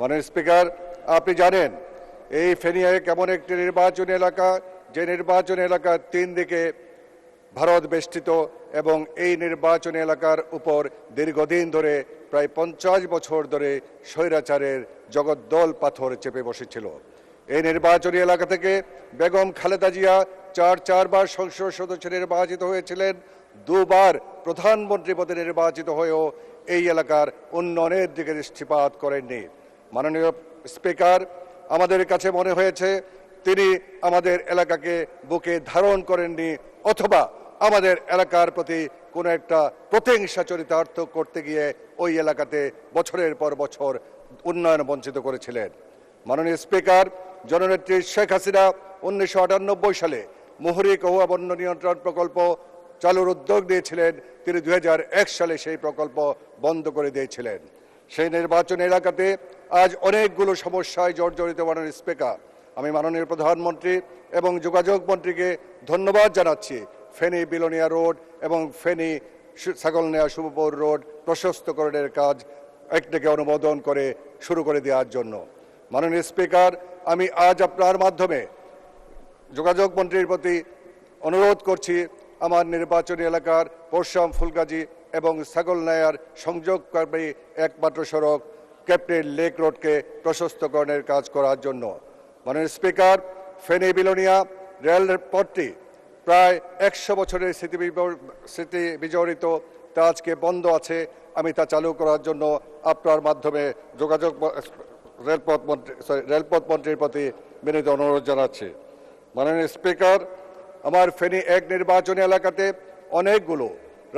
মাননীয় স্পিকার, আপনি জানেন, এই ফেনিয়ায় কেমন একটি নির্বাচনী এলাকা, যে নির্বাচনী এলাকার তিন দিকে ভারত বেষ্টিত এবং এই নির্বাচনী এলাকার উপর দীর্ঘদিন ধরে প্রায় পঞ্চাশ বছর ধরে স্বৈরাচারের জগদ্দল পাথর চেপে বসেছিল। এই নির্বাচনী এলাকা থেকে বেগম খালেদা জিয়া চার, চারবার সংসদ সদস্য নির্বাচিত হয়েছিলেন, দুবার প্রধানমন্ত্রী পদে নির্বাচিত হয়েও এই এলাকার উন্নয়নের দিকে দৃষ্টিপাত করেননি। মাননীয় স্পিকার, আমাদের কাছে মনে হয়েছে তিনি আমাদের এলাকাকে বুকে ধারণ করেননি অথবা আমাদের এলাকার প্রতি কোনো একটা প্রতিহিংসা চরিতার্থ করতে গিয়ে ওই এলাকাতে বছরের পর বছর উন্নয়ন বঞ্চিত করেছিলেন। মাননীয় স্পিকার, জননেত্রী শেখ হাসিনা উনিশশো আটানব্বই সালে মুহুরী কহুয়া বন্য নিয়ন্ত্রণ প্রকল্প চালুর উদ্যোগ দিয়েছিলেন তিনি দু হাজার এক সালে সেই প্রকল্প বন্ধ করে দিয়েছিলেন। সেই নির্বাচন এলাকাতে আজ অনেকগুলো সমস্যায় জর্জরিত মাননীয় স্পিকার। আমি মাননীয় প্রধানমন্ত্রী এবং যোগাযোগ মন্ত্রীকে ধন্যবাদ জানাচ্ছি। ফেনী বিলোনিয়া রোড এবং ফেনী ছাগলনেয়া শুভপুর রোড প্রশস্তকরণের কাজ একটাকে অনুমোদন করে শুরু করে দেওয়ার জন্য। মাননীয় স্পিকার, আমি আজ আপনার মাধ্যমে যোগাযোগ মন্ত্রীর প্রতি অনুরোধ করছি। আমার নির্বাচনী এলাকার পরশাম ফুলগাজী এবং ছাগলনায়ার সংযোগকারী একমাত্র সড়ক, ক্যাপ্টেন লেক রোডকে প্রশস্তকরণের কাজ করার জন্য। মাননীয় স্পিকার, ফেনী বিলোনিয়া রেল পথটি প্রায় একশো বছরের স্মৃতি স্মৃতি বিজড়িত, তা আজকে বন্ধ আছে। আমি তা চালু করার জন্য আপনার মাধ্যমে যোগাযোগ রেলপথ মন্ত্রী সরি রেলপথ মন্ত্রীর প্রতি বিনীত অনুরোধ জানাচ্ছি। মাননীয় স্পিকার, আমার ফেনী এক নির্বাচনী এলাকাতে অনেকগুলো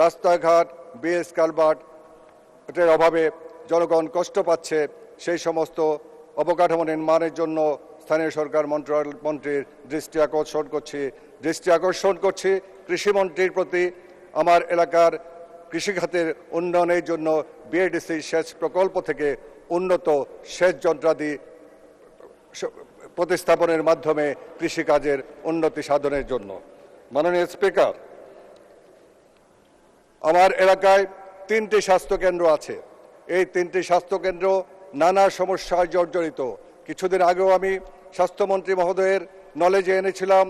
রাস্তাঘাট বিএস কালভার্ট এটার অভাবে জনগণ কষ্ট পাচ্ছে সেই সমস্ত অবকাঠামো নির্মাণের জন্য স্থানীয় সরকার মন্ত্রণালয় মন্ত্রীর দৃষ্টি আকর্ষণ করছি। দৃষ্টি আকর্ষণ করছি কৃষিমন্ত্রীর প্রতি আমার এলাকার কৃষিখাতের উন্নয়নের জন্য বিএডিসি সেচ প্রকল্প থেকে উন্নত সেচ যন্ত্রাদি প্রতিস্থাপনের মাধ্যমে কৃষিকাজের উন্নতি সাধনের জন্য। মাননীয় স্পিকার আমার এলাকায় তিনটি স্বাস্থ্য কেন্দ্র আছে। এই তিনটি স্বাস্থ্য কেন্দ্র নানা সমস্যায় জর্জরিত। কিছুদিন আগেও আমি স্বাস্থ্যমন্ত্রী মহোদয়ের নলেজে এনেছিলাম।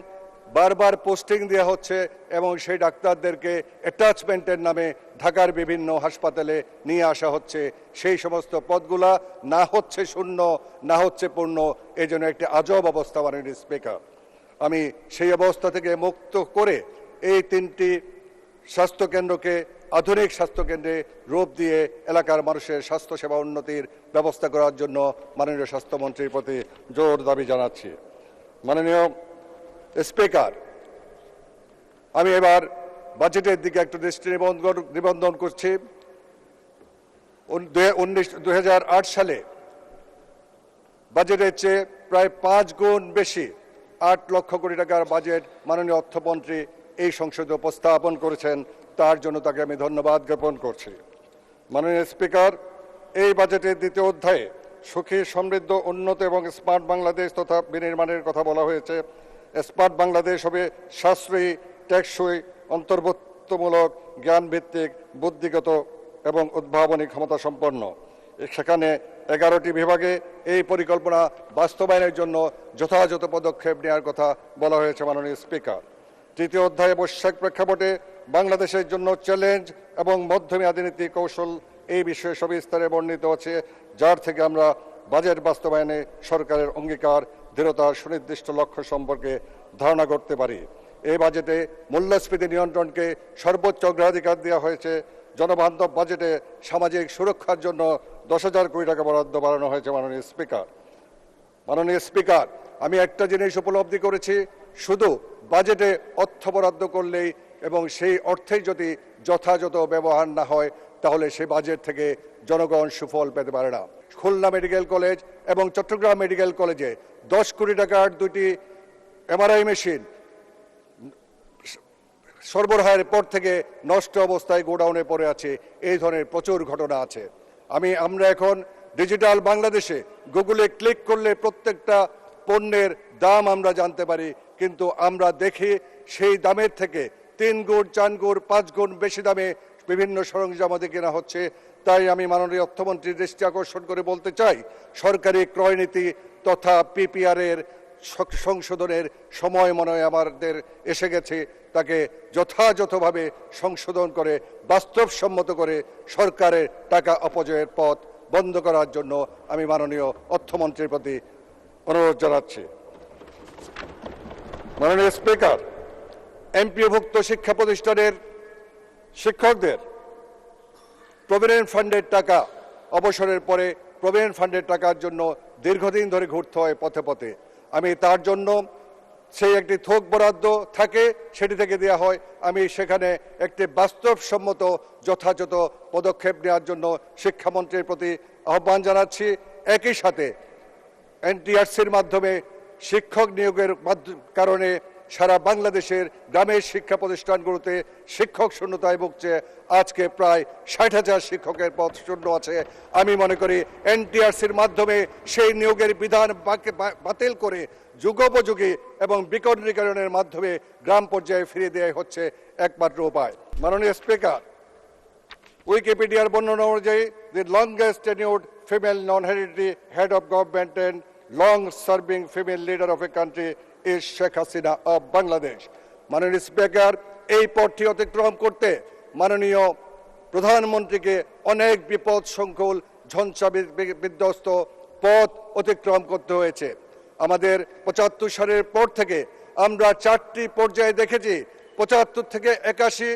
বারবার পোস্টিং দেওয়া হচ্ছে এবং সেই ডাক্তারদেরকে অ্যাটাচমেন্টের নামে ঢাকার বিভিন্ন হাসপাতালে নিয়ে আসা হচ্ছে। সেই সমস্ত পদগুলা না হচ্ছে শূন্য, না হচ্ছে পূর্ণ এই জন্য একটি আজব অবস্থা মাননীয় স্পিকার আমি সেই অবস্থা থেকে মুক্ত করে এই তিনটি স্বাস্থ্যকেন্দ্রকে, আধুনিক স্বাস্থ্যকেন্দ্রে রূপ দিয়ে এলাকার মানুষের স্বাস্থ্যসেবা উন্নতির ব্যবস্থা করার জন্য মাননীয় স্বাস্থ্যমন্ত্রীর প্রতি জোর দাবি জানাচ্ছি। মাননীয় স্পিকার, আমি এবার বাজেটের দিকে একটু দৃষ্টি নিবন্ধন নিবন্ধন করছি। উনিশ দুই সালে বাজেটের চেয়ে প্রায় পাঁচ গুণ বেশি আট লক্ষ কোটি টাকার বাজেট মাননীয় অর্থমন্ত্রী এই সংসদে উপস্থাপন করেছেন, তার জন্য তাকে আমি ধন্যবাদ জ্ঞাপন করছি। মাননীয় স্পিকার, এই বাজেটের দ্বিতীয় অধ্যায়ে সুখী, সমৃদ্ধ, উন্নত এবং স্মার্ট বাংলাদেশ তথা বিনির্মাণের কথা বলা হয়েছে। স্মার্ট বাংলাদেশ হবে সাশ্রয়ী, টেকসই, অন্তর্ভুক্তমূলক, জ্ঞানভিত্তিক, বুদ্ধিগত এবং উদ্ভাবনী ক্ষমতা সম্পন্ন। সেখানে এগারোটি বিভাগে এই পরিকল্পনা বাস্তবায়নের জন্য যথাযথ পদক্ষেপ নেওয়ার কথা বলা হয়েছে মাননীয় স্পিকার। তৃতীয় অধ্যায়ে বৈশ্বিক প্রেক্ষাপটে বাংলাদেশের জন্য চ্যালেঞ্জ এবং মধ্যমেয়াদী নীতি কৌশল এই বিষয়ে সবিস্তারে বর্ণিত আছে, যার থেকে আমরা বাজেট বাস্তবায়নে সরকারের অঙ্গীকার দৃঢ়তার সুনির্দিষ্ট লক্ষ্য সম্পর্কে ধারণা করতে পারি। এই বাজেটে মূল্যস্ফীতি নিয়ন্ত্রণকে সর্বোচ্চ অগ্রাধিকার দেওয়া হয়েছে। জনবান্ধব বাজেটে সামাজিক সুরক্ষার জন্য দশ হাজার কোটি টাকা বরাদ্দ বাড়ানো হয়েছে মাননীয় স্পিকার। মাননীয় স্পিকার, আমি একটা জিনিস উপলব্ধি করেছি শুধু বাজেটে অর্থ বরাদ্দ করলেই এবং সেই অর্থেই যদি যথাযথ ব্যবহার না হয়, তাহলে সেই বাজেট থেকে জনগণ সুফল পেতে পারে না। খুলনা মেডিকেল কলেজ এবং চট্টগ্রাম মেডিকেল কলেজে দশ কোটি টাকার দুটি এমআরআই মেশিন সরবরাহের পর থেকে নষ্ট অবস্থায় গোডাউনে পড়ে আছে। এই ধরনের প্রচুর ঘটনা আছে। আমি, আমরা এখন ডিজিটাল বাংলাদেশে গুগলে ক্লিক করলে প্রত্যেকটা পণ্যের দাম আমরা জানতে পারি। কিন্তু আমরা দেখি সেই দামের থেকে তিন গুণ, চার গুণ, পাঁচ গুণ বেশি দামে বিভিন্ন সরঞ্জাম আমাদের কেনা হচ্ছে। তাই আমি মাননীয় অর্থমন্ত্রীর দৃষ্টি আকর্ষণ করে বলতে চাই, সরকারি ক্রয় নীতি তথা পিপিআর এর সংশোধনের সময় মনে হয় আমাদের এসে গেছে। তাকে যথাযথভাবে সংশোধন করে, বাস্তবসম্মত করে সরকারের টাকা অপচয়ের পথ বন্ধ করার জন্য আমি মাননীয় অর্থমন্ত্রীর প্রতি অনুরোধ জানাচ্ছি। মাননীয় স্পিকার, এমপিওভুক্ত শিক্ষা প্রতিষ্ঠানের শিক্ষকদের প্রভিডেন্ট ফান্ডের টাকা অবসরের পরে প্রভিডেন্ট ফান্ডের টাকার জন্য দীর্ঘদিন ধরে ঘুরতে হয় পথে পথে। আমি তার জন্য সেই একটি থোক বরাদ্দ থাকে, সেটি থেকে দেওয়া হয়। আমি সেখানে একটি বাস্তবসম্মত, যথাযথ পদক্ষেপ নেওয়ার জন্য শিক্ষামন্ত্রীর প্রতি আহ্বান জানাচ্ছি। একই সাথে এনটিআরসির মাধ্যমে শিক্ষক নিয়োগের কারণে সারা বাংলাদেশের গ্রামের শিক্ষা প্রতিষ্ঠানগুলোতে শিক্ষক শূন্যতায় ভুগছে। আজকে প্রায় ষাট হাজার শিক্ষকের পদ শূন্য আছে। আমি মনে করি এনটিআরসির মাধ্যমে সেই নিয়োগের বিধান বাতিল করে যুগোপযোগী এবং বিকরণীকরণের মাধ্যমে গ্রাম পর্যায়ে ফিরিয়ে দেওয়া হচ্ছে একমাত্র উপায়। মাননীয় স্পিকার, উইকিপিডিয়ার বর্ণনা অনুযায়ী the longest tenured female non hereditary head of government and long serving female leader of a country is Sheikh Hasina of Bangladesh মাননীয় স্পিকার এই পথটি অতিক্রম করতে মাননীয় প্রধানমন্ত্রীকে অনেক বিপদ সংকুল, ঝঞ্ঝা বিধ্বস্ত পথ অতিক্রম করতে হয়েছে। আমাদের পঁচাত্তর সালের পর থেকে আমরা চারটি পর্যায়ে দেখেছি। পঁচাত্তর থেকে একাশি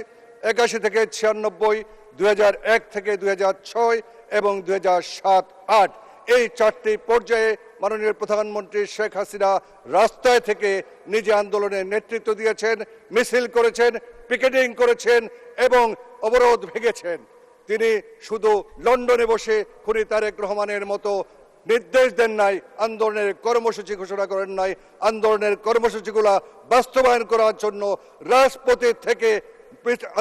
একাশি থেকে ছিয়ানব্বই, দুই থেকে দুই হাজার ছয় এবং দুই সাত, আট। এই চারটি পর্যায়ে মাননীয় প্রধানমন্ত্রী শেখ হাসিনা রাস্তায় থেকে নিজে আন্দোলনের নেতৃত্ব দিয়েছেন, মিছিল করেছেন, পিকেটিং করেছেন এবং অবরোধ ভেঙেছেন। তিনি শুধু লন্ডনে বসে খুনি তারেক রহমানের মতো নির্দেশ দেন নাই, আন্দোলনের কর্মসূচি ঘোষণা করেন নাই। আন্দোলনের কর্মসূচিগুলা বাস্তবায়ন করার জন্য রাজপথে থেকে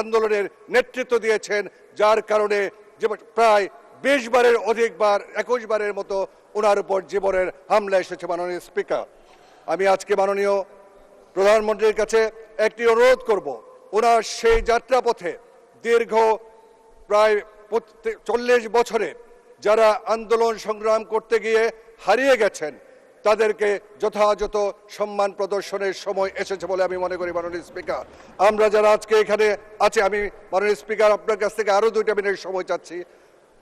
আন্দোলনের নেতৃত্ব দিয়েছেন, যার কারণে যে প্রায় বিশ বারের অধিকবার, একুশ বারের মতো ওনার উপর জীবনের হামলা এসেছে মাননীয় স্পিকার। আমি আজকে মাননীয় প্রধানমন্ত্রীর কাছে একটি অনুরোধ করব, ওনার সেই যাত্রাপথে দীর্ঘ প্রায় চল্লিশ বছরে যারা আন্দোলন সংগ্রাম করতে গিয়ে হারিয়ে গেছেন, তাদেরকে যথাযথ সম্মান প্রদর্শনের সময় এসেছে বলে আমি মনে করি মাননীয় স্পিকার। আমরা যারা আজকে এখানে আছি, আমি মাননীয় স্পিকার আপনার কাছ থেকে আরও দুইটা মিনিট সময় চাচ্ছি।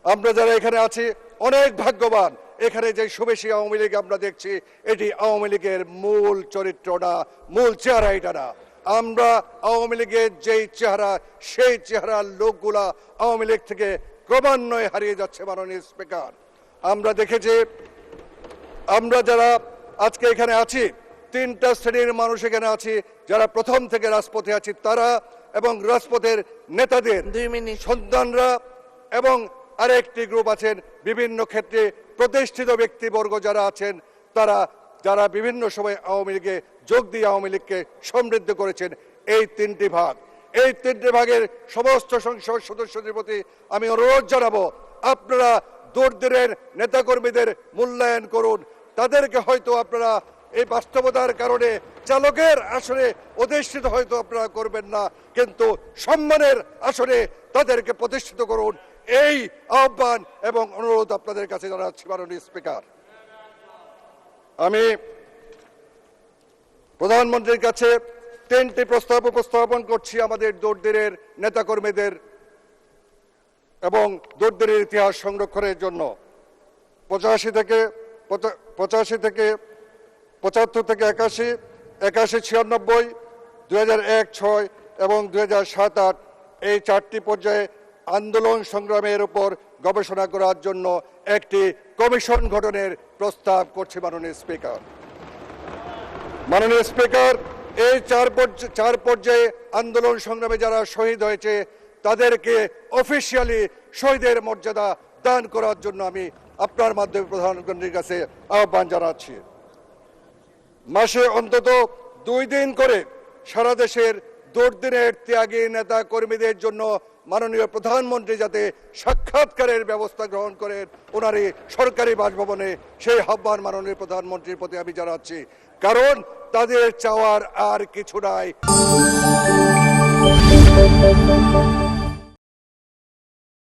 আমরা যারা এখানে আছি, অনেক ভাগ্যবান। এখানে যে শুভেশী আওয়ামী লীগ আমরা দেখছি এটি আওয়ামী লীগের মূল চরিত্র না মূল চেহারা এটা না। আমরা আওয়ামী লীগের যেই চেহারা সেই চেহারার লোকগুলা আওয়ামী লীগ থেকে ক্রমান্বয়ে হারিয়ে যাচ্ছে মাননীয় স্পিকার। আমরা দেখেছি আমরা যারা আজকে এখানে আছি তিনটা শ্রেণির মানুষ এখানে আছি যারা প্রথম থেকে রাজপথে আছি তারা এবং রাজপথের নেতাদের দুই সন্তানরা এবং আরেকটি গ্রুপ আছেন, বিভিন্ন ক্ষেত্রে প্রতিষ্ঠিত ব্যক্তিবর্গ যারা আছেন, তারা, যারা বিভিন্ন সময় আওয়ামী লীগে যোগ দিয়ে আওয়ামী লীগকে সমৃদ্ধ করেছেন, এই তিনটি ভাগ। এই তিনটি ভাগের সমস্ত সংসদ সদস্যদের প্রতি আমি অনুরোধ জানাব, আপনারা দূরদূরের নেতাকর্মীদের মূল্যায়ন করুন। তাদেরকে হয়তো আপনারা এই বাস্তবতার কারণে চালকের আসনে অধিষ্ঠিত হয়তো আপনারা করবেন না, কিন্তু সম্মানের আসনে তাদেরকে প্রতিষ্ঠিত করুন। এই আহ্বান এবং অনুরোধ আপনাদের কাছে জানাচ্ছি, মাননীয় স্পিকার। আমি প্রধানমন্ত্রীর কাছে তিনটি প্রস্তাব উপস্থাপন করছি আমাদের দূরদূরের নেতাকর্মীদের এবং দূরদূরের ইতিহাস সংরক্ষণের জন্য। পঁচাশি থেকে পঁচাশি থেকে পঁচাত্তর থেকে একাশি একাশি, ছিয়ানব্বই, দুই হাজার এক, ছয় এবং দুই হাজার সাত, আট, এই চারটি পর্যায়ে আন্দোলন সংগ্রামের উপর গবেষণা করার জন্য একটি কমিশন গঠনের প্রস্তাব করছে মাননীয় স্পিকার। মাননীয় স্পিকার, এই চার চার পর্যায়ে আন্দোলন সংগ্রামে যারা শহীদ হয়েছে, তাদেরকে অফিসিয়ালি শহীদের মর্যাদা দান করার জন্য আমি আপনার মাধ্যমে প্রধানমন্ত্রীর কাছে আহ্বান জানাচ্ছি। মাসে অন্তত দুই দিন করে সারা দেশের দুর্দিনের ত্যাগী নেতা কর্মীদের জন্য মাননীয় প্রধানমন্ত্রী যাতে সাক্ষাৎকারের ব্যবস্থা গ্রহণ করেন, ওনারই সরকারি বাসভবনে সেই আহ্বান মাননীয় প্রধানমন্ত্রীর প্রতি আমি জানাচ্ছি। কারণ তাদের চাওয়ার আর কিছু নাই।